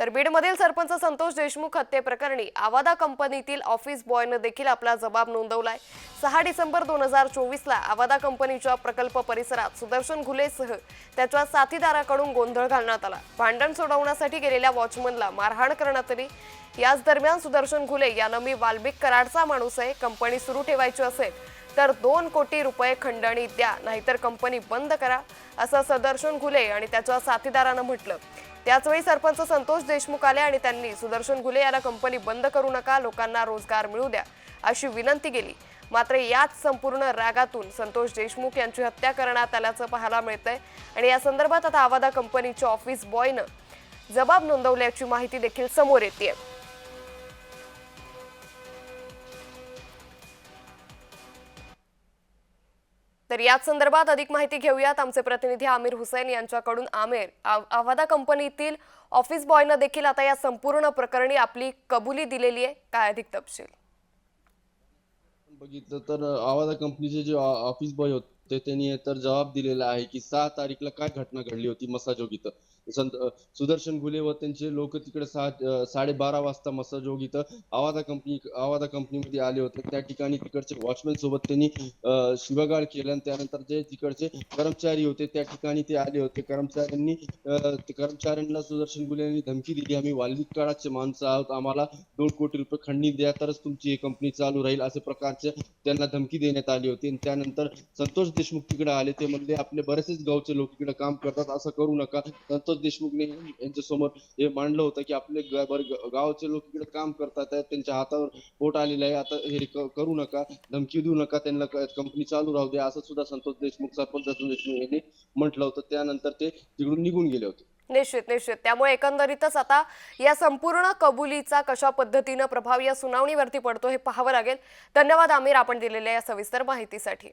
तर बीडमधील सरपंच संतोष देशमुख हत्येप्रकरणी आवादा कंपनीतील ऑफिस बॉयनं देखील आपला जबाब नोंदवलाय. सहा डिसेंबर दोन हजार चोवीसला आवादा कंपनीच्या प्रकल्प परिसरात सुदर्शन घुलेसह त्याच्या साथीदाराकडून गोंधळ घालण्यात आला. भांडण सोडवण्यासाठी गेलेल्या वॉचमनला मारहाण करण्यात आली. याच दरम्यान सुदर्शन घुले यानं मी वाल्मिक कराडचा माणूस आहे कंपनी सुरू ठेवायची असेल तर दोन कोटी रुपये खंडणी द्या नाहीतर कंपनी बंद करा असं सदर्शन घुले आणि त्याच्या साथीदारानं म्हटलं. त्याचवेळी सरपंच संतोष देशमुख आले आणि त्यांनी सुदर्शन घुले याला कंपनी बंद करू नका लोकांना रोजगार मिळू द्या अशी विनंती केली. मात्र याच संपूर्ण रागातून संतोष देशमुख यांची हत्या करण्यात आल्याचं पाहायला मिळतंय आणि या संदर्भात आता आवादा कंपनीच्या ऑफिस बॉयनं जबाब नोंदवल्याची माहिती देखील समोर येते तर याच संदर्भात अधिक माहिती घेऊयात. आमचे प्रतिनिधी आमिर हुसैन यांच्याकडून. आमिर आवादा कंपनीतील ऑफिस बॉयनं देखील आता या संपूर्ण प्रकरणी आपली कबुली दिलेली आहे. काय अधिक तपशील? बघितलं तर आवाजा कंपनीचे जे ऑफिस बॉय होते त्यांनी तर जबाब दिलेला आहे की सहा तारीखला काय घटना घडली होती मसाजोग इथं संत सुदर्शन घुले व त्यांचे लोक तिकडे सहा साडेबारा वाजता मसाजोग इथं आवाजा कंपनी आवाजा कंपनीमध्ये आले होते. त्या ठिकाणी तिकडचे वॉचमॅन सोबत त्यांनी शिवगाळ केलं आणि त्यानंतर जे तिकडचे कर्मचारी होते त्या ठिकाणी ते आले होते. कर्मचाऱ्यांनी कर्मचाऱ्यांना सुदर्शन घुले यांनी धमकी दिली आम्ही वाल्मिक काळाचे माणसं आहोत. आम्हाला दोन कोटी रुपये खंडणी द्या तरच तुमची ही कंपनी चालू राहील. असे प्रकारचे त्यांना धमकी देण्यात आली होती. आणि त्यानंतर संतोष देशमुख तिकडे आले ते म्हणले आपले बरेचसेच गावचे लोक इकडे काम करतात असं करू नका. संतोष देशमुखने यांच्या समोर हे मांडलं होतं की आपले ग- गावाचे लोक इकडे काम करतात त्यांच्या हातावर पोट आलेलं आहे आता हे करू नका धमकी देऊ नका त्यांना कंपनी चालू राहू द्या असं सुद्धा संतोष देशमुख सरपंच संतोष देशमुख यांनी म्हटलं होतं. त्यानंतर ते तिकडून निघून गेले होते. निश्चित निश्चित. त्यामुळे एकंदरीतच आता या संपूर्ण कबुलीचा कशा पद्धतीनं प्रभाव या सुनावणीवरती पडतो हे पाहावं लागेल. धन्यवाद आमिर आपण दिलेल्या या सविस्तर माहितीसाठी.